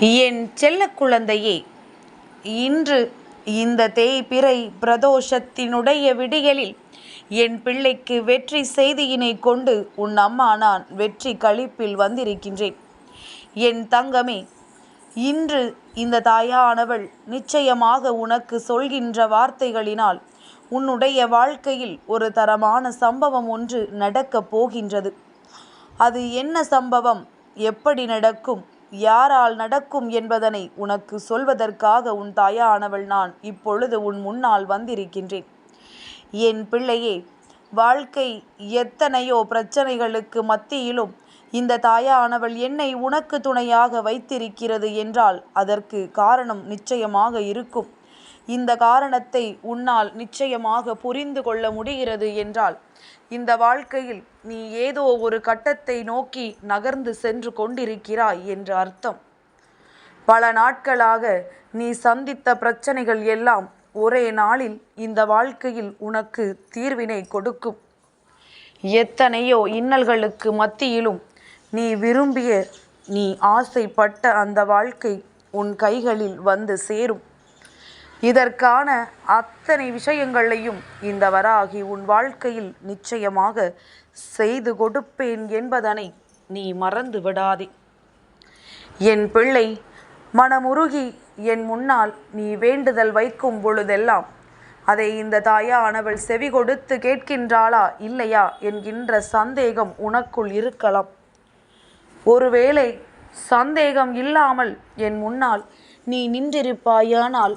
என் செல்ல குழந்தையே இன்று இந்த தேய்பிறை பிரதோஷத்தினுடைய விடியலில் என் பிள்ளைக்கு வெற்றி செய்தியினை கொண்டு உன் அம்மா நான் வெற்றி கழிப்பில் வந்திருக்கின்றேன். என் தங்கமே இன்று இந்த தாயானவள் நிச்சயமாக உனக்கு சொல்கின்ற வார்த்தைகளினால் உன்னுடைய வாழ்க்கையில் ஒரு தரமான சம்பவம் ஒன்று நடக்கப் போகின்றது. அது என்ன சம்பவம்? எப்படி நடக்கும்? யாரால் நடக்கும் என்பதனை உனக்கு சொல்வதற்காக உன் தாயானவள் நான் இப்பொழுது உன் முன்னால் வந்திருக்கின்றேன். என் பிள்ளையே வாழ்க்கை எத்தனையோ பிரச்சனைகளுக்கு மத்தியிலும் இந்த தாயானவள் என்னை உனக்கு துணையாக வைத்திருக்கிறது என்றால் அதற்கு காரணம் நிச்சயமாக இருக்கும். இந்த காரணத்தை உன்னால் நிச்சயமாக புரிந்து கொள்ள முடிகிறது என்றால் இந்த வாழ்க்கையில் நீ ஏதோ ஒரு கட்டத்தை நோக்கி நகர்ந்து சென்று கொண்டிருக்கிறாய் என்று அர்த்தம். பல நாட்களாக நீ சந்தித்த பிரச்சனைகள் எல்லாம் ஒரே நாளில் இந்த வாழ்க்கையில் உனக்கு தீர்வினை கொடுக்கும். எத்தனையோ இன்னல்களுக்கு மத்தியிலும் நீ விரும்பிய நீ ஆசைப்பட்ட அந்த வாழ்க்கை உன் கைகளில் வந்து சேரும். இதற்கான அத்தனை விஷயங்களையும் இந்த வராகி உன் வாழ்க்கையில் நிச்சயமாக செய்து கொடுப்பேன் என்பதனை நீ மறந்து விடாதே. என் பிள்ளை மனமுருகி என் முன்னால் நீ வேண்டுதல் வைக்கும் பொழுதெல்லாம் அதை இந்த தாயானவள் செவி கொடுத்து கேட்கின்றாளா இல்லையா என்கின்ற சந்தேகம் உனக்குள் இருக்கலாம். ஒருவேளை சந்தேகம் இல்லாமல் என் முன்னால் நீ நின்றிருப்பாயானால்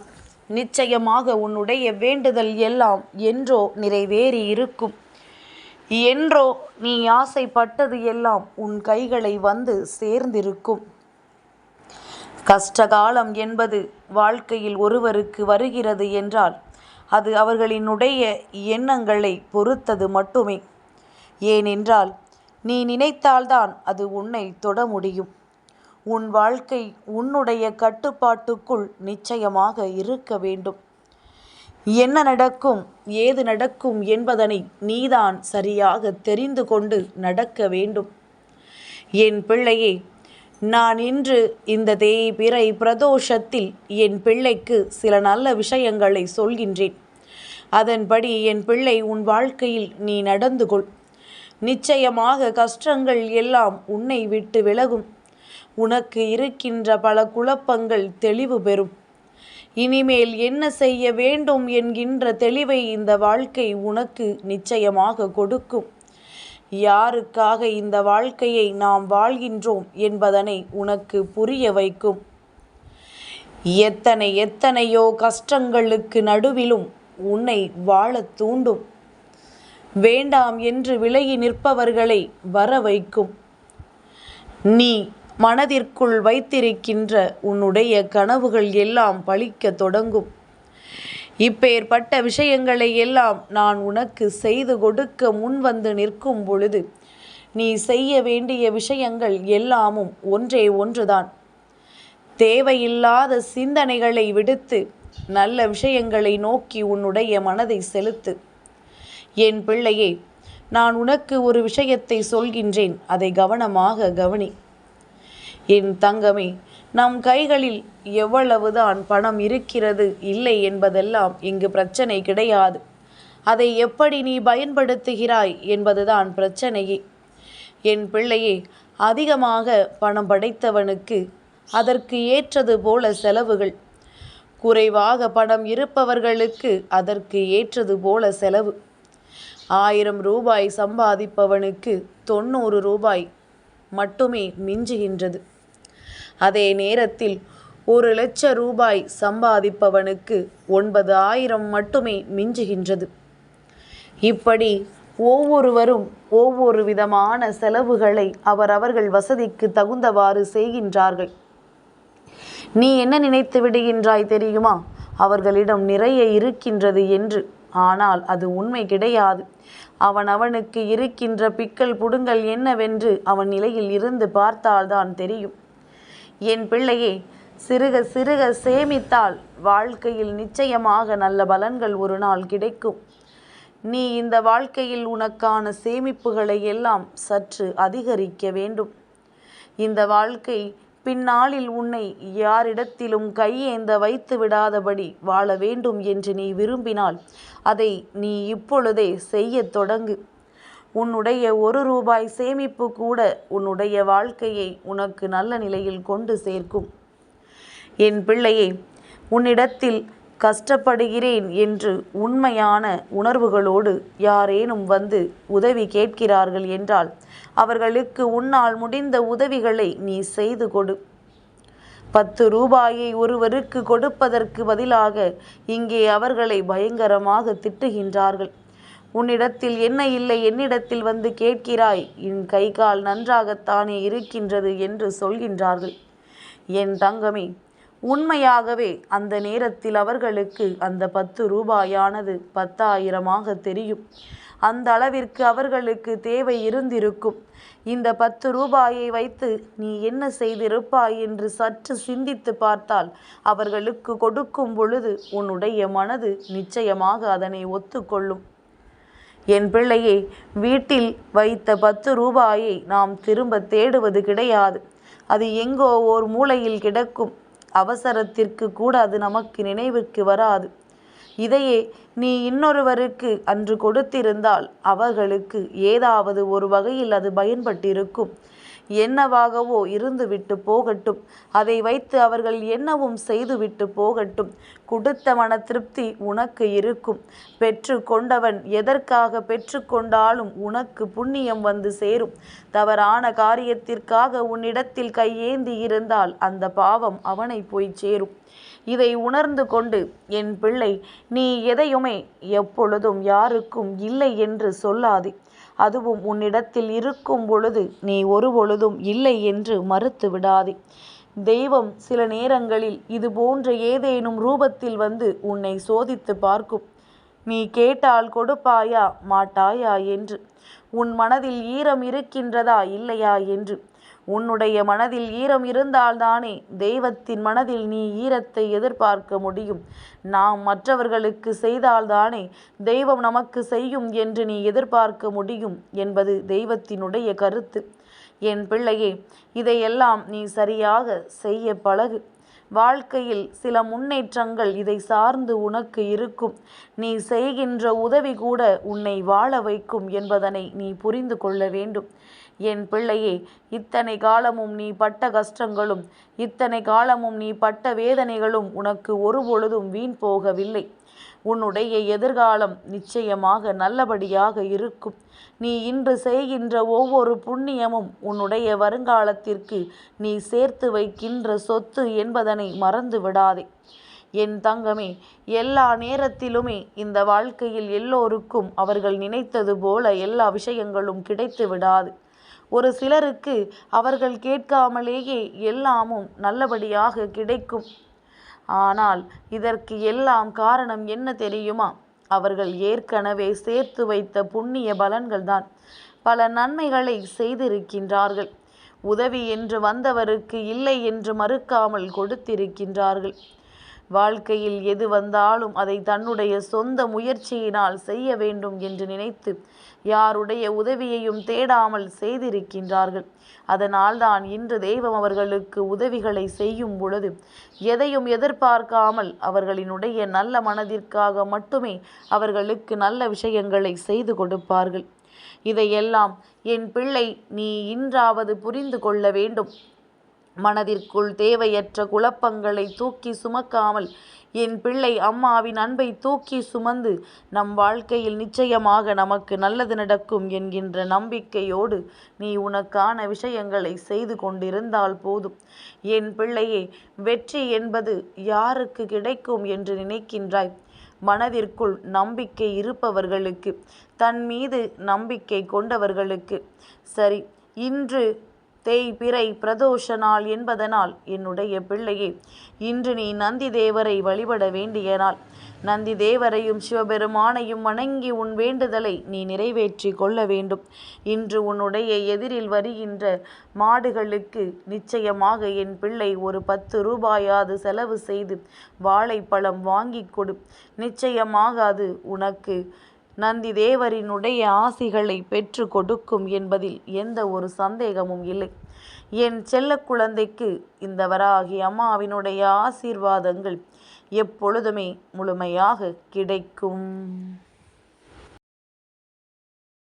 நிச்சயமாக உன்னுடைய வேண்டுதல் எல்லாம் என்றோ நிறைவேறி இருக்கும் என்றோ நீ ஆசைப்பட்டது எல்லாம் உன் கைகளை வந்து சேர்ந்திருக்கும். கஷ்டகாலம் என்பது வாழ்க்கையில் ஒருவருக்கு வருகிறது என்றால் அது அவர்களினுடைய எண்ணங்களை பொறுத்தது மட்டுமே. ஏனென்றால் நீ நினைத்தால்தான் அது உன்னை தொட முடியும். உன் வாழ்க்கை உன்னுடைய கட்டுப்பாட்டுக்குள் நிச்சயமாக இருக்க வேண்டும். என்ன நடக்கும் ஏது நடக்கும் என்பதனை நீதான் சரியாக தெரிந்து கொண்டு நடக்க வேண்டும். என் பிள்ளையே நான் இன்று இந்த தேய்பிறை பிரதோஷத்தில் என் பிள்ளைக்கு சில நல்ல விஷயங்களை சொல்கின்றேன். அதன்படி என் பிள்ளை உன் வாழ்க்கையில் நீ நடந்து கொள். நிச்சயமாக கஷ்டங்கள் எல்லாம் உன்னை விட்டு விலகும். உனக்கு இருக்கின்ற பல குழப்பங்கள் தெளிவு பெறும். இனிமேல் என்ன செய்ய வேண்டும் என்கின்ற தெளிவை இந்த வாழ்க்கை உனக்கு நிச்சயமாக கொடுக்கும். யாருக்காக இந்த வாழ்க்கையை நாம் வாழ்கின்றோம் என்பதனை உனக்கு புரிய வைக்கும். எத்தனை எத்தனையோ கஷ்டங்களுக்கு நடுவிலும் உன்னை வாழத் தூண்டும். வேண்டாம் என்று விலகி நிற்பவர்களை வர வைக்கும். நீ மனதிற்குள் வைத்திருக்கின்ற உன்னுடைய கனவுகள் எல்லாம் பழிக்க தொடங்கும். இப்பேற்பட்ட விஷயங்களை எல்லாம் நான் உனக்கு செய்து கொடுக்க முன்வந்து நிற்கும் பொழுது நீ செய்ய வேண்டிய விஷயங்கள் எல்லாமும் ஒன்றே ஒன்றுதான். தேவையில்லாத சிந்தனைகளை விடுத்து நல்ல விஷயங்களை நோக்கி உன்னுடைய மனதை செலுத்து. என் பிள்ளையே நான் உனக்கு ஒரு விஷயத்தை சொல்கின்றேன். அதை கவனமாக கவனி. என் தங்கமே நம் கைகளில் எவ்வளவுதான் பணம் இருக்கிறது இல்லை என்பதெல்லாம் இங்கு பிரச்சனை கிடையாது. அதை எப்படி நீ பயன்படுத்துகிறாய் என்பதுதான் பிரச்சனையே. என் பிள்ளையே அதிகமாக பணம் படைத்தவனுக்கு அதற்கு ஏற்றது போல செலவுகள். குறைவாக பணம் இருப்பவர்களுக்கு அதற்கு ஏற்றது போல செலவு. ஆயிரம் ரூபாய் சம்பாதிப்பவனுக்கு தொண்ணூறு ரூபாய் மட்டுமே மிஞ்சுகின்றது. அதே நேரத்தில் ஒரு லட்ச ரூபாய் சம்பாதிப்பவனுக்கு ஒன்பது ஆயிரம் மட்டுமே மிஞ்சுகின்றது. இப்படி ஒவ்வொருவரும் ஒவ்வொரு விதமான செலவுகளை அவரவர்கள் வசதிக்கு தகுந்தவாறு செய்கின்றார்கள். நீ என்ன நினைத்து விடுகின்றாய் தெரியுமா? அவர்களிடம் நிறைய இருக்கின்றது என்று. ஆனால் அது உண்மை கிடையாது. அவன் அவனுக்கு இருக்கின்ற பிக்கல் புடுங்கள் என்னவென்று அவன் நிலையில் இருந்து பார்த்தால்தான் தெரியும். என் பிள்ளையே சிறுக சிறுக சேமித்தால் வாழ்க்கையில் நிச்சயமாக நல்ல பலன்கள் ஒரு நாள் கிடைக்கும். நீ இந்த வாழ்க்கையில் உனக்கான சேமிப்புகளை எல்லாம் சற்று அதிகரிக்க வேண்டும். இந்த வாழ்க்கை பின்னாளில் உன்னை யாரிடத்திலும் கையேந்த வைத்து விடாதபடி வாழ வேண்டும் என்று நீ விரும்பினால் அதை நீ இப்பொழுதே செய்யத் தொடங்கு. உன்னுடைய ஒரு ரூபாய் சேமிப்பு கூட உன்னுடைய வாழ்க்கையை உனக்கு நல்ல நிலையில் கொண்டு சேர்க்கும். என் பிள்ளையே உன்னிடத்தில் கஷ்டப்படுகிறேன் என்று உண்மையான உணர்வுகளோடு யாரேனும் வந்து உதவி கேட்கிறார்கள் என்றால் அவர்களுக்கு உன்னால் முடிந்த உதவிகளை நீ செய்து கொடு. பத்து ரூபாயை ஒருவருக்கு கொடுப்பதற்கு பதிலாக இங்கே அவர்களை பயங்கரமாக திட்டுகின்றார்கள். உன்னிடத்தில் என்ன இல்லை? என்னிடத்தில் வந்து கேட்கிறாய். என் கை கால் நன்றாகத்தானே இருக்கின்றது என்று சொல்கின்றார்கள். என் தங்கமே உண்மையாகவே அந்த நேரத்தில் அவர்களுக்கு அந்த பத்து ரூபாயானது பத்தாயிரமாக தெரியும். அந்த அளவிற்கு அவர்களுக்கு தேவை இருந்திருக்கும். இந்த பத்து ரூபாயை வைத்து நீ என்ன செய்திருப்பாய் என்று சற்று சிந்தித்து பார்த்தால் அவர்களுக்கு கொடுக்கும் பொழுது உன்னுடைய மனது நிச்சயமாக அதனை ஒத்துக்கொள்ளும். என் பிள்ளையை வீட்டில் வைத்த பத்து ரூபாயை நாம் திரும்ப தேடுவது கிடையாது. அது எங்கோ ஓர் மூலையில் கிடக்கும். அவசரத்திற்கு கூட அது நமக்கு நினைவுக்கு வராது. இதையே நீ இன்னொருவருக்கு அன்று கொடுத்திருந்தால் அவர்களுக்கு ஏதாவது ஒரு வகையில் அது பயன்பட்டிருக்கும். என்னவாகவோ இருந்துவிட்டு போகட்டும். அதை வைத்து அவர்கள் என்னவும் செய்துவிட்டு போகட்டும். கொடுத்த மன திருப்தி உனக்கு இருக்கும். பெற்று கொண்டவன் எதற்காக பெற்றுக்கொண்டாலும் உனக்கு புண்ணியம் வந்து சேரும். தவறான காரியத்திற்காக உன்னிடத்தில் கையேந்தி இருந்தால் அந்த பாவம் அவனை போய் சேரும். இதை உணர்ந்து கொண்டு என் பிள்ளை நீ எதையுமே எப்பொழுதும் யாருக்கும் இல்லை என்று சொல்லாதே. அதுவும் உன்னிடத்தில் இருக்கும் பொழுது நீ ஒரு பொழுதும் இல்லை என்று மறுத்து விடாதே. தெய்வம் சில நேரங்களில் இது போன்ற ஏதேனும் ரூபத்தில் வந்து உன்னை சோதித்து பார்க்கும். நீ கேட்டால் கொடுப்பாயா? மாட்டாயா? என்று. உன் மனதில் ஈரம் இருக்கின்றதா? இல்லையா? என்று. உன்னுடைய மனதில் ஈரம் இருந்தால்தானே தெய்வத்தின் மனதில் நீ ஈரத்தை எதிர்பார்க்க முடியும். நாம் மற்றவர்களுக்கு செய்தால்தானே தெய்வம் நமக்கு செய்யும் என்று நீ எதிர்பார்க்க முடியும் என்பது தெய்வத்தினுடைய கருத்து. என் பிள்ளையே இதையெல்லாம் நீ சரியாக செய்ய பழகு. வாழ்க்கையில் சில முன்னேற்றங்கள் இதை சார்ந்து உனக்கு இருக்கும். நீ செய்கின்ற உதவி கூட உன்னை வாழ வைக்கும் என்பதனை நீ புரிந்து கொள்ள வேண்டும். என் பிள்ளையே இத்தனை காலமும் நீ பட்ட கஷ்டங்களும் இத்தனை காலமும் நீ பட்ட வேதனைகளும் உனக்கு ஒரு பொழுதும் வீண் போகவில்லை. உன்னுடைய எதிர்காலம் நிச்சயமாக நல்லபடியாக இருக்கும். நீ இன்று செய்கின்ற ஒவ்வொரு புண்ணியமும் உன்னுடைய வருங்காலத்திற்கு நீ சேர்த்து வைக்கின்ற சொத்து என்பதனை மறந்து விடாதே என் தங்கமே எல்லா நேரத்திலுமே இந்த வாழ்க்கையில் எல்லோருக்கும் அவர்கள் நினைத்தது போல எல்லா விஷயங்களும் கிடைத்து விடாது. ஒரு சிலருக்கு அவர்கள் கேட்காமலேயே எல்லாமும் நல்லபடியாக கிடைக்கும். ஆனால் இதற்கு எல்லாம் காரணம் என்ன தெரியுமா? அவர்கள் ஏற்கனவே சேர்த்து வைத்த புண்ணிய பலன்கள்தான். பல நன்மைகளை செய்திருக்கின்றார்கள். உதவி என்று வந்தவருக்கு இல்லை என்று மறுக்காமல் கொடுத்திருக்கின்றார்கள். வாழ்க்கையில் எது வந்தாலும் அதை தன்னுடைய சொந்த முயற்சியினால் செய்ய வேண்டும் என்று நினைத்து யாருடைய உதவியையும் தேடாமல் செய்திருக்கின்றார்கள். அதனால்தான் இன்று தெய்வம் அவர்களுக்கு உதவிகளை செய்யும் பொழுது எதையும் எதிர்பார்க்காமல் அவர்களினுடைய நல்ல மனதிற்காக மட்டுமே அவர்களுக்கு நல்ல விஷயங்களை செய்து கொடுப்பார்கள். இதையெல்லாம் என் பிள்ளை நீ இன்றாவது புரிந்து கொள்ள வேண்டும். மனதிற்குள் தேவையற்ற குழப்பங்களை தூக்கி சுமக்காமல் என் பிள்ளை அம்மாவின் அன்பை தூக்கி சுமந்து நம் வாழ்க்கையில் நிச்சயமாக நமக்கு நல்லது நடக்கும் என்கின்ற நம்பிக்கையோடு நீ உனக்கான விஷயங்களை செய்து கொண்டிருந்தால் போதும். என் பிள்ளையே வெற்றி என்பது யாருக்கு கிடைக்கும் என்று நினைக்கின்றாய்? மனதிற்குள் நம்பிக்கை இருப்பவர்களுக்கு தன் மீது நம்பிக்கை கொண்டவர்களுக்கு. சரி இன்று தேய்பிறை பிரதோஷ நாள் என்பதனால் என்னுடைய பிள்ளையே இன்று நீ நந்தி தேவரை வழிபட வேண்டிய நாள் நந்தி தேவரையும் சிவபெருமானையும் வணங்கி உன் வேண்டுதலை நீ நிறைவேற்றி கொள்ள வேண்டும். இன்று உன்னுடைய எதிரில் வருகின்ற மாடுகளுக்கு நிச்சயமாக என் பிள்ளை ஒரு பத்து ரூபாயாது செலவு செய்து வாழைப்பழம் வாங்கி கொடு. நிச்சயமாக அது உனக்கு நந்தி தேவரினுடைய ஆசிகளை பெற்று கொடுக்கும் என்பதில் எந்த ஒரு சந்தேகமும் இல்லை. என் செல்ல குழந்தைக்கு இந்த வராகி அம்மாவினுடைய ஆசீர்வாதங்கள் எப்பொழுதுமே முழுமையாக கிடைக்கும்.